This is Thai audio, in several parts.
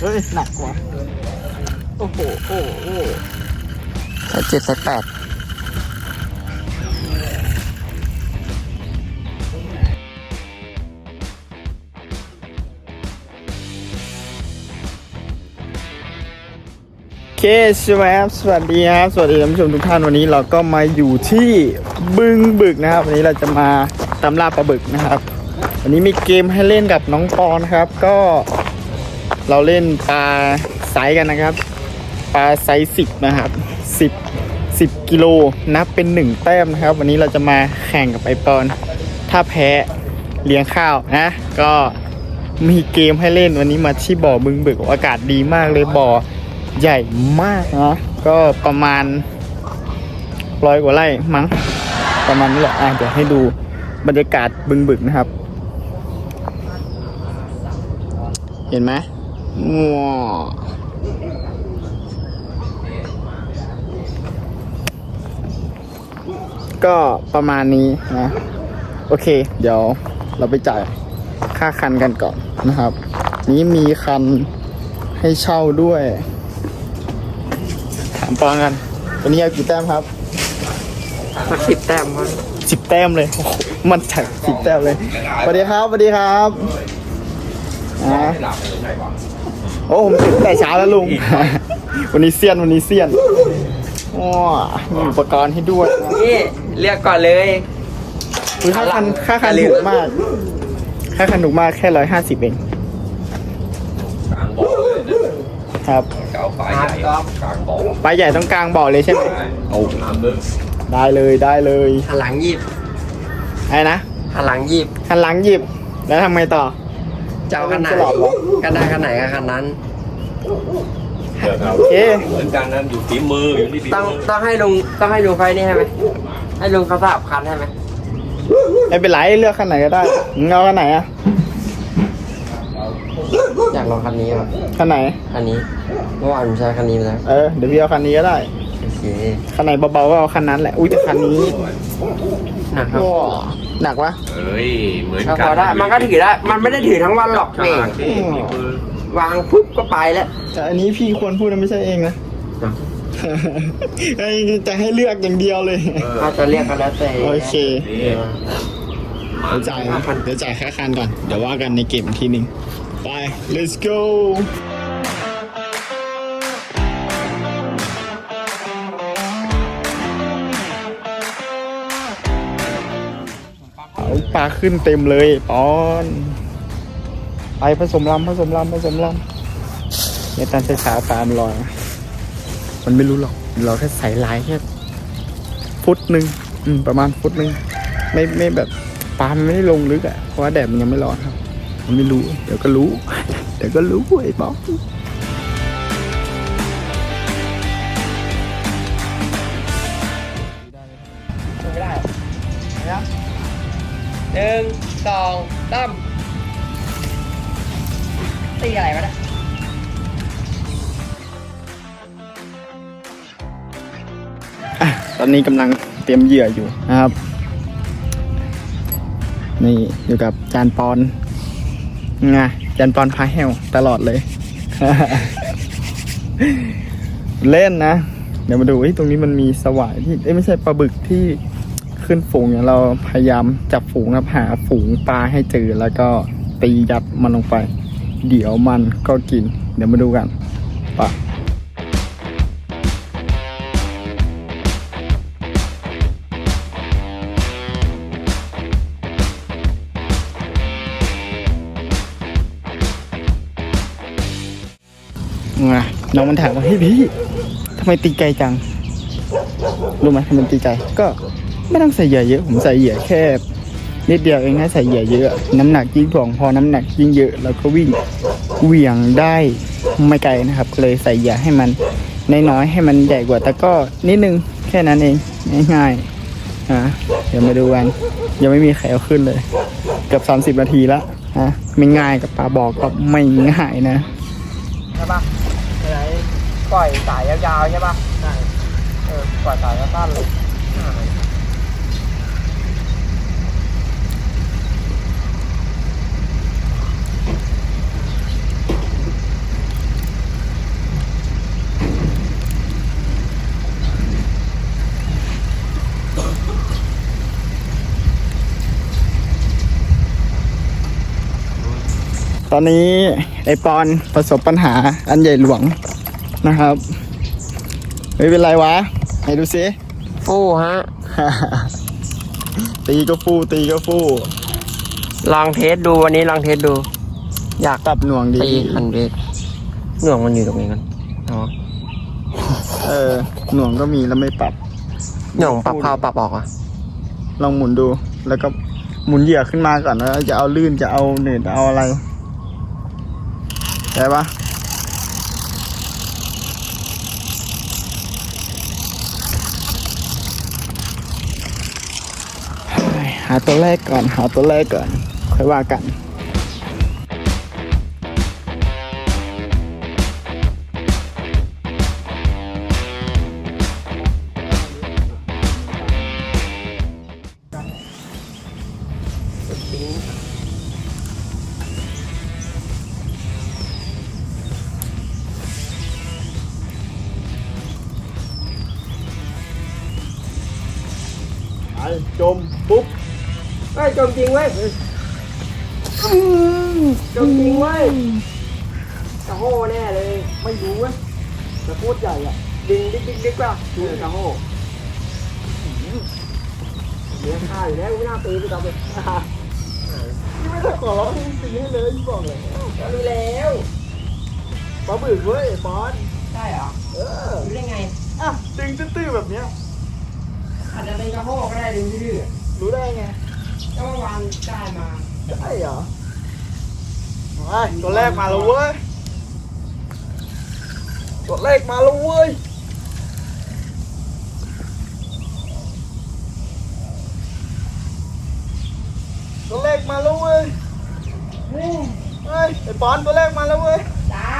เฮ้ยหนักว่ะโอ้โหโอ้โหสายเจ็ดสายแปดโอเคใช่ไหมครับสวัสดีครับ สวัสดีท่านผู้ชมทุกท่านวันนี้เราก็มาอยู่ที่บึงบึกนะครับ วันนี้เราจะมาตามล่าปลาบึกนะครับ วันนี้มีเกมให้เล่นกับน้องปอนะครับ ก็ เราเล่นปลาไซกันนะครับ ปลาไซส์สิบนะครับสิบสิบกิโลนับเป็นหนึ่งแต้มนะครับ วันนี้เราจะมาแข่งกับไอปอน ถ้าแพ้เลี้ยงข้าวนะ ก็มีเกมให้เล่นวันนี้มาที่บ่อบึงบึกอากาศดีมากเลยบ่อใหญ่มากนะก็ประมาณร้อยกว่าไร่มั้งประมาณนี้แหละอะเดี๋ยวให้ดูบรรยากาศบึงบึกนะครับ เห็นไหม ว้าวก็ประมาณนี้นะ โอเค เดี๋ยวเราไปจ่ายค่าคันกันก่อนนะครับ นี้มีคันให้เช่าด้วย ถามปอนกัน วันนี้เอากี่แต้มครับสักสิบแต้มครับสิบแต้มเลยโอ้โหมันจัดสิบแต้มเลยสวัสดีครับสวัสดีครับอ่า โอ้ผมตื่นแต่เช้าแล้วลุง วันนี้เซียนวันนี้เซียนว้ามีอุปกรณ์ให้ด้วยนะนี่เรียกก่อนเลย คือค่าคันค่าคันถูกมาก ค่าคันถูกมากแค่ร้อยห้าสิบเองกลางบ่อเลยนะครับเก่าปลาใหญ่กลางบ่อปลาใหญ่ต้องกลางบ่อเลยใช่ไหมโอ้น้ำลึกได้เลยได้เลยหันหลังหยิบไอ้นะหันหลังหยิบหันหลังหยิบแล้วทำไงต่อ จะเอาคันไหนจะหลอกเหรอก็ได้คันไหนก็คันนั้น เดี๋ยวครับโอเคเหมือนกันนั้นอยู่ฝีมืออยู่ที่ฝีต้องมือต้องให้ลุงต้องให้ลุงไฟนี่ให้ไหมให้ลุงเขาสลับคันให้ไหมไม่เป็นไรเลือกคันไหนก็ได้มึงเอาคันไหนอะอยากลองคันนี้ว่ะคันไหน คันนี้เมื่อวานผมใช้คันนี้มาแล้วเออเดี๋ยวพี่เอาคันนี้ก็ได้โอเคคันไหนเบาๆก็เอาคันนั้นแหละอุ้ยแต่คันนี้หนักครับ ว้า หนักวะเอ้ยเหมือนก็กัพอได้มันก็ถือได้มันไม่ได้ถือทั้งวันหรอกฉนี่ลาดที่ฝีมือวางปุ๊บก็ไปแล้วแต่อันนี้พี่ควรพูดนะไม่ใช่เองนะไอ้จะให้เลือกอย่างเดียวเลยถ้าจะเรียกก็แล้วแต่โอเคนี่เดี๋ยวจ่ายเดี๋ยวจ่ายค่าคันก่อน เดี๋ยวว่ากันในเกมอีกทีหนึ่งไป let's go ลาขึ้นเต็มเลยปอนไปผสมลำผสมลำผสมลำเนี่ยตันช้าๆตามรอย มันไม่รู้หรอก เราแค่ใส่ลายแค่ฟุตหนึ่งประมาณฟุตหนึ่งไม่ไม่แบบปลามันไม่ได้ลงลึกอะ่ะเพราะว่าแดดมันยังไม่ร้อนครับ มันไม่รู้ เดี๋ยวก็รู้ เดี๋ยวก็รู้ไอ้บอก หนึ่งสองตั้มตีอะไรวะเนี่ยอะตอนนี้กำลังเตรียมเหยื่ออยู่นะครับ นี่อยู่กับจานปอนไงจานปอนพาแฮวตลอดเลย เล่นนะ เดี๋ยวมาดูเฮ้ยตรงนี้มันมีสวายที่เอ้ยไม่ใช่ปลาบึกที่ ขึ้นฝูงอย่างเราพยายามจับฝูงนะหาฝูงปลาให้เจอแล้วก็ตียัดมันลงไป เดี๋ยวมันก็กิน เดี๋ยวมาดูกันปะไงน้องมันถามว่าเฮ้ยพี่ทำไมตีไกลจังรู้ไหมทำไมตีไกลก็ ไม่ต้องใส่เหยื่อเยอะ ผมใส่เหยื่อแค่นิดเดียวเองนะใส่เหยื่อเยอะ น้ำหนักยิ่งถ่วงพอน้ำหนักยิ่งเยอะเราก็วิ่งเหวี่ยงได้ไม่ไกลนะครับเลยใส่เหยื่อให้มันน้อยๆให้มันใหญ่กว่าแต่ก็นิดนึงแค่นั้นเองง่ายๆนะเดี๋ยวมาดูกันยังไม่มีใครเอาขึ้นเลยเกือบ30 นาทีล้วนะไม่ง่ายกับปลาบอกก็ไม่ง่ายนะใช่ปะไหนปล่อยสายยาวๆใช่ปะใช่เออปล่อยสายสั้นเลย ตอนนี้ไอปอนประสบปัญหาอันใหญ่หลวงนะครับ ไม่เป็นไรวะไหนดูซิฟู่ฮะ ตีก็ฟู่ตีก็ฟู่ลองเทสดูวันนี้ลองเทสดู อยากตับหน่วงดีตีคันเบรกหน่วงมันอยู่ตรงนี้กันอ๋อเออหน่วงก็มีแล้วไม่ปรับ หน่วงปรับเข้าปรับออกอะลองหมุนดูแล้วก็หมุนเหยื่อขึ้นมาก่อนแล้วจะเอาลื่นจะเอาเนืดเอาอะไร ได้ปะหาตัวแรกก่อน หาตัวแรกก่อน ค่อยว่ากัน จมปุ๊บเฮ้ยจมจริงเว้ยจมจริงเว้ยกระโหแน่เลย ไม่รู้เว้ยแต่โคตรใหญ่อะดึงดิ๊กดิ๊กดิ๊กป่ะเออกระโหเลี้ยงข้าวอยู่แล้วไม่น่าตีไปต่อไปนี่ไม่ได้ขอร้องให้ตีให้เลยพี่บอกเลยก็รู้แล้วปลาบึกเว้ยบอลใช่เหรอเออรู้ได้ไงอะดึงตื้อๆแบบเนี้ย อาจจะเป็นกระโหก็ได้ดึงดื้อรู้ได้ไงๆก็เมื่อวานได้มา ใช่เหรอไปตัวแรกมาแล้วเว้ย ตัวแรกมาแล้วเว้ย ตัวแรกมาแล้วเว้ยเฮ้ยไอ้บอลตัวแรกมาแล้วเว้ย จ้า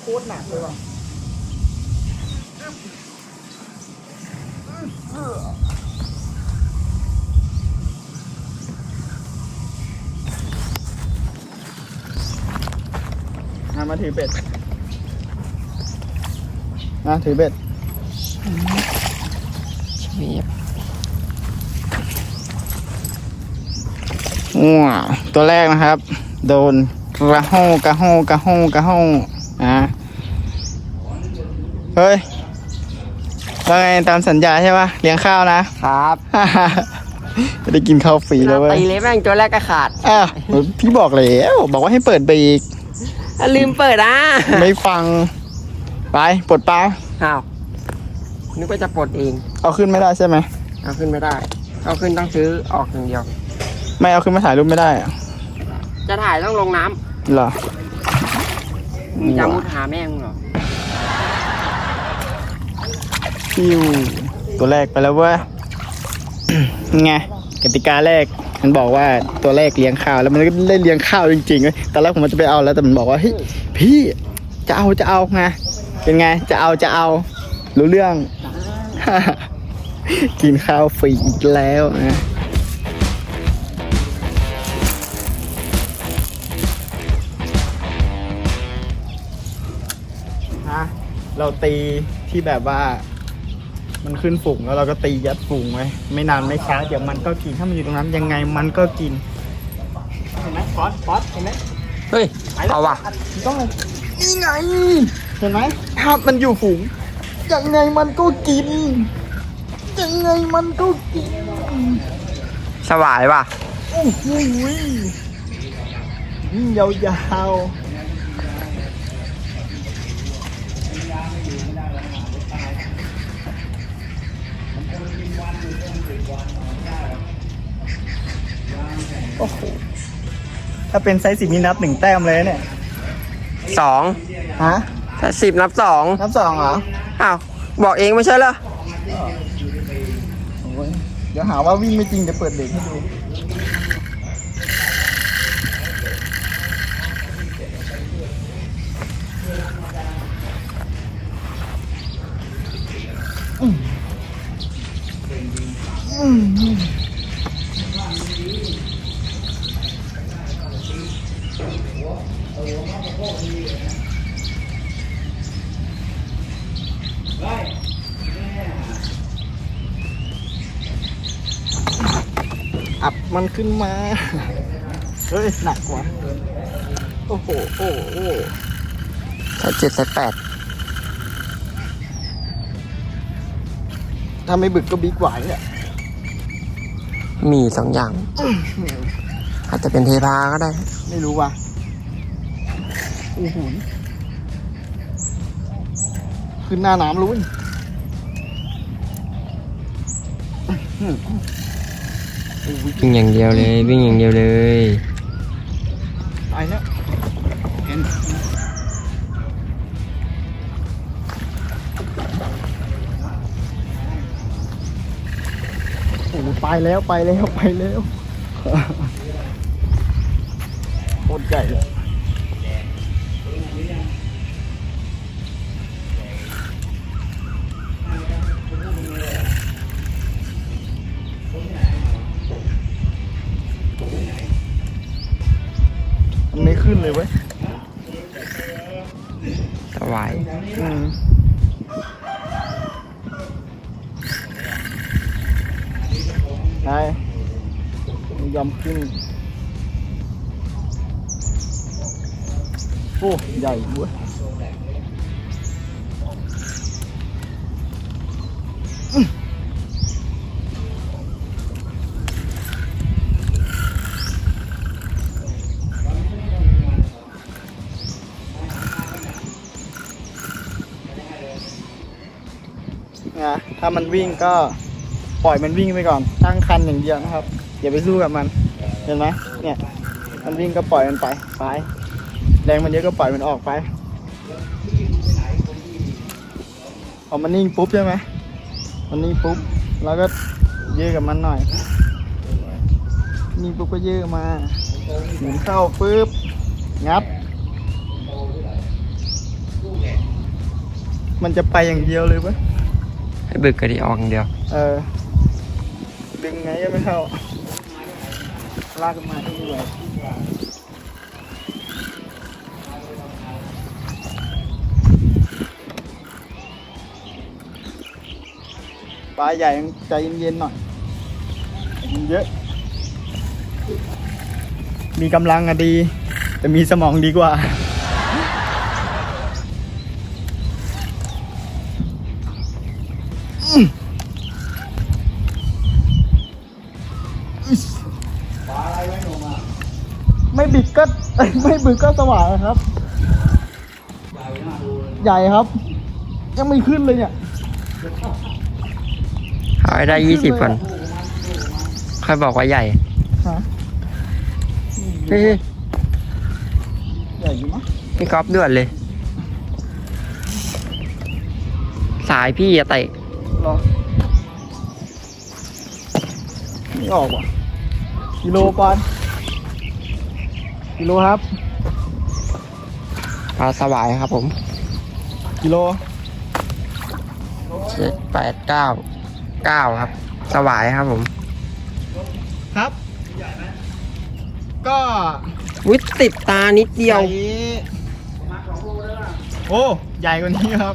โคตรหนักเลยว่ะ อะมาถือเบ็ดมาถือเบ็ดมีว้าวตัวแรกนะครับ โดนกระโฮกระโฮกระโฮกระโฮอะเฮ้ย ว่าไงตามสัญญาใช่ปะเลี้ยงข้าวนะ ครับไม่ได้กินข้าวฟรีแล้วเว้ยตีเล็บแม่งตัวแรกก็ขาดอ้าวพี่บอกแล้วบอกว่าให้เปิดเบรกอะลืมเปิดอะไม่ฟัง ไปปลดปลาอ้าวนึกว่าจะปลดเอง เอาขึ้นไม่ได้ใช่ไหมเอาขึ้นไม่ได้ เอาขึ้นต้องซื้อออกอย่างเดียว ไม่เอาขึ้นมาถ่ายรูปไม่ได้อะจะถ่ายต้องลงน้ำเหรอมึงจะมุดหาแม่มึงเหรอิวตัวแรกไปแล้วว้ยไงกติกาแรกมันบอกว่าตัวแรกเลี้ยงข้าวแล้วมันก็ได้เลี้ยงข้าวจริงๆเว้ยตอนแรกผมจะไปเอาแล้วแต่มันบอกว่าเฮ้ยพี่จะเอาจะเอาไงเป็นไงจะเอาจะเอารู้เรื่อง กินข้าวฟรีอีกแล้วนะเราตีที่แบบว่า มันขึ้นฝูงแล้วเราก็ตียัดฝูงไว้ ไม่นานไม่ช้าเดี๋ยวมันก็กิน ถ้ามันอยู่ตรงนั้นยังไงมันก็กิน เห็นไหมฟอสฟอสเห็นไหมเฮ้ย เอาว่ะต้องเลยนี่ไง เห็นไหมถ้ามันอยู่ฝูง ยังไงมันก็กิน ยังไงมันก็กิน สวายว่ะ โอ้โหยิ่งยาวๆ โอ้โห ถ้าเป็นไซส์สิบนี่นับหนึ่งแต้มเลยนะเนี่ย สองฮะ ถ้าสิบนับสองนับสองเหรออ้าวบอกเองไม่ใช่เหรอ โอ้ยเดี๋ยวหาว่าวิ่งไม่จริงเดี๋ยวเปิดเบรกให้ดู อับมันขึ้นมา เฮ้ย หนักว่ะโอ้โหโอ้โห โอ้โหใส่เจ็ดใส่แปดถ้าไม่บึกก็บิ๊กไหวเนี่ยมีสองอย่าง อาจจะเป็นเทพาก็ได้ ไม่รู้ว่ะ โอ้โหขึ้นหน้าน้ำลุ้นวิ่งอย่างเดียวเลย วิ่งอย่างเดียวเลยตายแล้วเห็นโอ้โหไปแล้วไปแล้วไปแล้วโคตรใหญ่เลย ขึ้นเลยเว้ยสวายอืมไปไม่ยอมขึ้นโอ้ใหญ่เว้ย ถ้ามันวิ่งก็ปล่อยมันวิ่งไปก่อน ตั้งคันอย่างเดียวนะครับ อย่าไปสู้กับมัน เห็นไหมเนี่ย มันวิ่งก็ปล่อยมันไป ไป แรงมันเยอะก็ปล่อยมันออกไป พอมันนิ่งปุ๊บใช่ไหมมันนิ่งปุ๊บ แล้วก็ยื้อกับมันหน่อยนิ่งปุ๊บก็ยื้อมา หมุนเข้าปุ๊บ งับ มันจะไปอย่างเดียวเลยปะ ให้บึกกระดิออกอย่างเดียว เออ ดึงไงก็ไม่เข้า ลากกันมาที่นี่เลยปลาใหญ่ใจเย็นๆหน่อยมันเยอะ มีกำลังอะดี แต่มีสมองดีกว่า ดก็ไม่บิดก็สว่างนะครับ ใหญ่ครับ ยังไม่ขึ้นเลยเนี่ยเอาให้ได้ยี่สิบก่อนค่อยบอกว่าใหญ่ฮะเฮ้ยใหญ่อยู่มั้งพี่ก๊อฟด่วนเลย สายพี่อะเตะรอไม่ออกว่ะกิโลปอนด์ กิโลครับปลาสวายครับผม กิโลเจ็ดแปดเก้าเก้าครับ สวายครับผม ครับ ก็วิติดตานิดเดียวใหญ่โอ้ใหญ่กว่านี้ครับ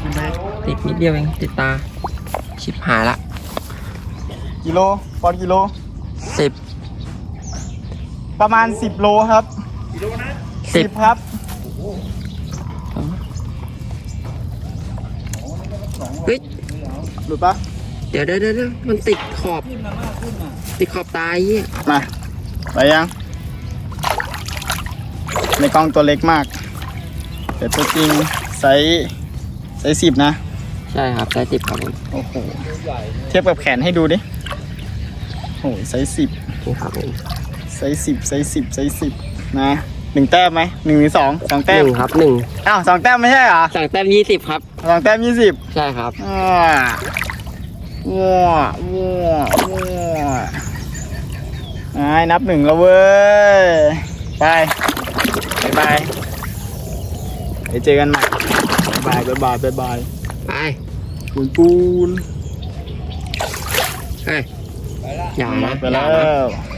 กินไปติดนิดเดียวเอง ติดตา ชิบหายละกิโลปอนด์กิโลสิบ ประมาณสิบโลครับสิบครับ เฮ้ยหลุดปะเดี๋ยวเดี๋ยวเดี๋ยวมันติดขอบ ติดขอบตาไอ้เหี้ยมาไปยัง ในกล้องตัวเล็กมาก แต่ตัวจริงไซส์ไซส์สิบนะ ใช่ครับได้สิบครับผมโอ้โห เทียบกับแขนให้ดูดิโอ้โหไซส์สิบนี่ครับผมไซ ส์สิบไซส์สิบไซส์สิบนะหนึ่งแต้มไหมหนึ่งหรือสองสองหแต้มนึ่งครับหนึ่งอ้าวสองแต้มไม่ใช่เหรอสั่งแต้มยี่สิบครับ สองแต้มยี่สิบใช่ครับ ว้าว้าว้าว้าไอ้นับหนึ่งแล้วเว้ย ไปบายบายไปเจอกันใหม่บายบายบายบายบายไป ปูนปูนเฮ้ยอย่านะไปอย่าแล้นะ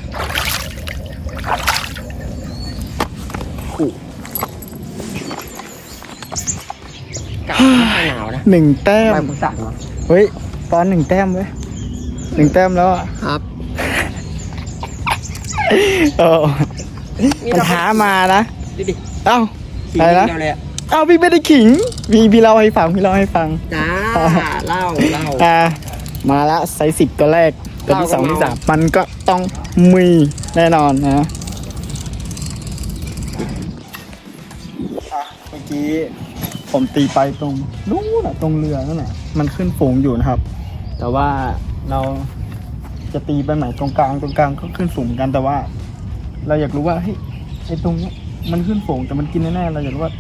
กลับไม่ค่อยหนาวนะหนึ่งแต้มไปบุษานมาเฮ้ยตอนหนึ่งแต้มเว้ยหนึ่งแต้มแล้วอะครับโอ้นี่มันเราท้ามานะดูดิเอ้าสีอะไรนะเดียวเลยอะเอ้าพี่ไม่ได้ขิงพี่พี่เล่าให้ฟังพี่เล่าให้ฟัง จ้าเล่าเล่า อ่ามาละไซส์สิบตัวแรกตัวที่เราก็สองที่เมา สามมันก็ต้องมีแน่นอนนะอะเมื่อกี้ ผมตีไปตรงนู้นน่ะตรงเรือนั่นแหละมันขึ้นฝูงอยู่นะครับ แต่ว่าเราจะตีไปไหนตรงกลางตรงกลางก็ขึ้นฝูงกันแต่ว่า เราอยากรู้ว่าเฮ้ยไอ้ตรงเนี้ยมันขึ้นฝูงแต่มันกินแน่ๆเราอยากรู้ว่า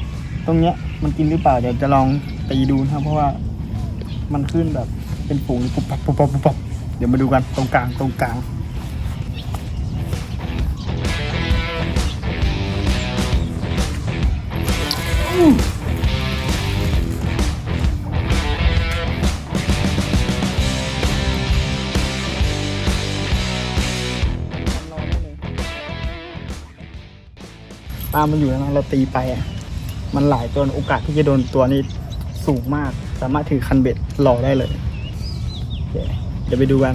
ตรงเนี้ยมันกินหรือเปล่าเดี๋ยวจะลองตีดูนะครับ เพราะว่ามันขึ้นแบบเป็นฝูงปุ๊บปั๊บปุ๊บปั๊บปุ๊บปั๊บเดี๋ยวมาดูกันตรงกลางตรงกลางามันอยู่แล้วนะเราตีไปอะ มันหลายตัวโอกาสที่จะโดนตัวนี้สูงมาก สามารถถือคันเบ็ดรอได้เลยเดี๋ยวไปดูกัน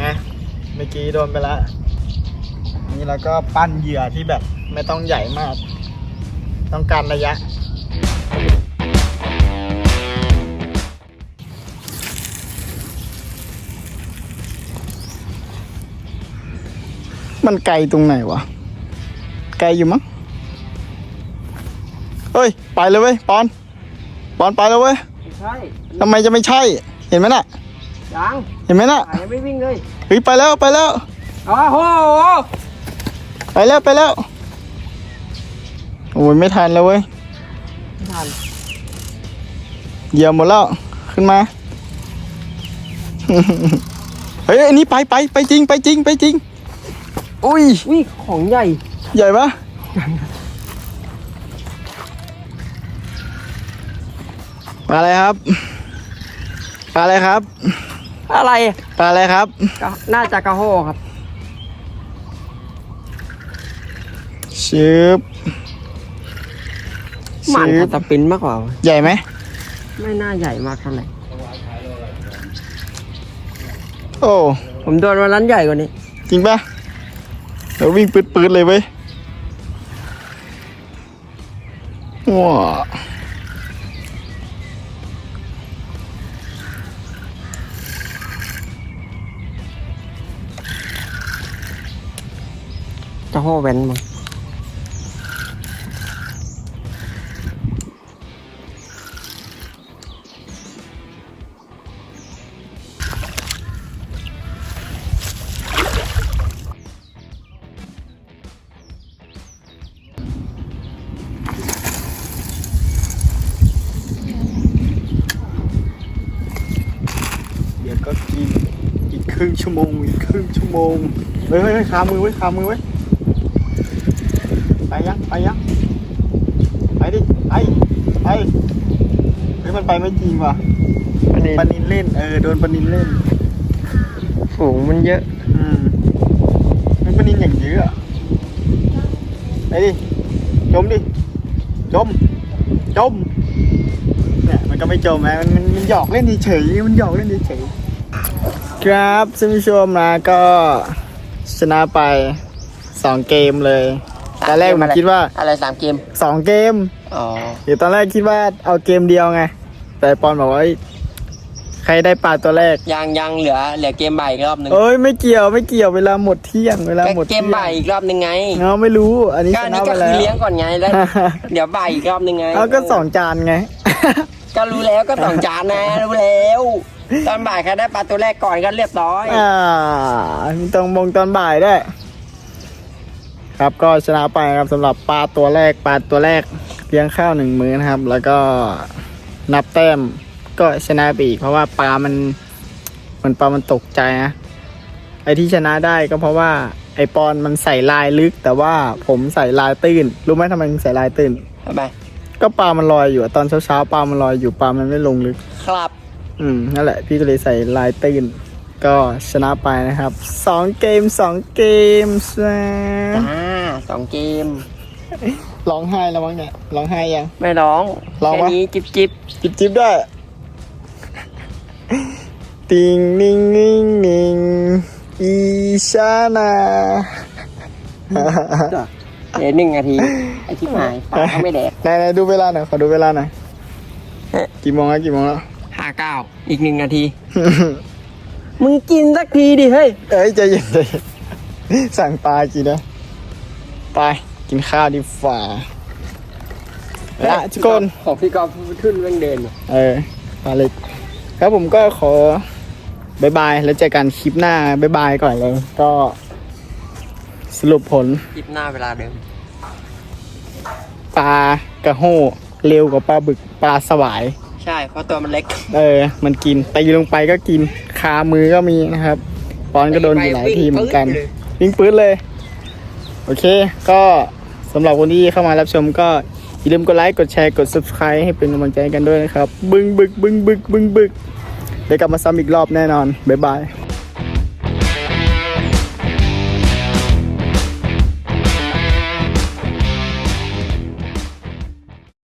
นะเมื่อกี้โดนไปแล้วนี่แล้วก็ปั้นเหยื่อที่แบบไม่ต้องใหญ่มาก ต้องการระยะ มันไกลตรงไหนวะ ไกลอยู่มั้งเฮ้ย ไปเลยเว้ยปอน ปอนไปเลยเว้ยไม่ใช่ทำไมจะไม่ใช่ เห็นไหมน่ะ ยังเห็นไหมน่ะสายยังไม่วิ่งเลยเฮ้ยไปแล้วไปแล้วอ๋อโห ไปแล้วไปแล้ว โอ้ยไม่ทันแล้วเว้ย ไม่ทัน เหยียบหมดแล้ว ขึ้นมา เฮ้ยอันนี้ไปไปไปจริงไปจริงไปจริง อุ้ย อุ้ยของใหญ่ ใหญ่ปะปลาอะไรครับปลาอะไรครับอะไรปลาอะไรครับก็น่าจะกระโหครับชืบหมันชืบสปินมากกว่า ใหญ่ไหม ไม่น่าใหญ่มากเท่าไหร่ โอ้ ผมโดนวันนั้นใหญ่กว่านี้ จริงปะ เดี๋ยววิ่งปืดๆเลยเว้ยว้ากระโหแว่นมั้ง ชั่วโมงอีกครึ่งชั่วโมงเฮ้ยเฮ้ยเฮ้ยขามือไว้ยขามือไว้ยไปยังไปยังไปดิไปไปเฮ้ยมันไปไม่จริงว่ะอันนี้ปานินเล่นเออโดนปานินเล่นฝูงมันเยอะอืมมันปานินอย่างเยอะอะไปดิจมดิจมจมเนี่ยมันก็ไม่จมนะมันมันมันหยอกเล่นเฉยๆมันหยอกเล่นเฉยๆ ครับท่านผู้ชมนะก็ชนะไปสองเกมเลยตอนแรกผมคิดว่าอะไรสามเกมสองเกมอ๋อเดี๋ยวตอนแรกคิดว่าเอาเกมเดียวไง แต่ปอนบอกว่าเอ้ยใครได้ปลาตัวแรกยังยังเหลือเหลือเกมใหม่อีกรอบหนึ่งเอ้ยไม่เกี่ยวไม่เกี่ยวเวลาหมดเที่ยงเวลาหมดเกเที่ยมงใหม่อีกรอบหนึ่งไงเงาไม่รู้อันนี้ก็ชอันนะนี้ไปก็คือแล้วเลี้ยงก่อนไงแล้วเดี๋ยวบ่ายอีกรอบหนึ่งไงเอาก็สองจานไง ก็รู้แล้วก็สองจานนะรู้แล้ว ตอนบ่ายใครได้ปลาตัวแรกก่อนก็เรียบร้อยอ่ามีตรงมงตอนบ่ายด้วยครับก็ชนะไปครับสำหรับปลาตัวแรกปลาตัวแรกเลี้ยงข้าวหนึ่งมื้อนะครับ แล้วก็นับแต้มก็ชนะไปอีกเพราะว่าปลามันมันปลามันตกใจนะไอ้ที่ชนะได้ก็เพราะว่าไอปอนมันใส่ลายลึก แต่ว่าผมใส่ลายตื้น รู้ไหมทำไมถึงใส่ลายตื้นทำไมก็ปลามันลอยอยู่อะตอนเช้าๆปลามันลอยอยู่ปลามันไม่ลงลึก ครับ อืมนั่นแหละพี่ก็เลยใส่ลายตื้นก็ชนะไปนะครับสองเกมสองเกมแซ่จ้าสองเกม ร้องไห้แล้วมั้งเนี่ยร้องไห้ยัง ไม่ร้องร้องแค่วะ นี้จิบจิบจิบจิบด้วย ติงนิ่งนิ่งนิ่งชานาเดี๋ยวหนึ่งนาที ไอ้ที่หายปากก็ไม่แดกไหนไหนดูเวลาหน่อยขอดูเวลาหน่อยกี่โมงแล้วกี่โมงแล้วห้า เก้าอีกหนึ่งนาที มึงกินสักทีดิเฮ้ย เอ้ยใจเย็นใจเย็นสั่งปลากินนะไปกินข้าวดีฝ่าละทุกคนของพี่กอล์ฟขึ้นเร่งเดินอยู่เออปลาเล็กครับผมก็ขอบายบายแล้วเจอกันคลิปหน้าบายบายก่อนเลย ก็สรุปผลคลิปหน้าเวลาเดิม ปลากระโห้เร็วกว่าปลาบึกปลาสวายใช่เพราะตัวมันเล็กเออ มันกินตีลงไปก็กินคามือก็มีนะครับปอนก็โดนอยู่หลายทีเหมือนกันวิ่งปื้ดเลย โอเค ก็สำหรับคนที่เข้ามารับชมก็อย่าลืมกดไลค์กดแชร์กด subscribe ให้เป็นกำลังใจกันด้วยนะครับ บึ้งบึกบึ้งบึกบึ้งบึกเดี๋ยวกลับมาซ้ำอีกรอบแน่นอนบ๊ายบาย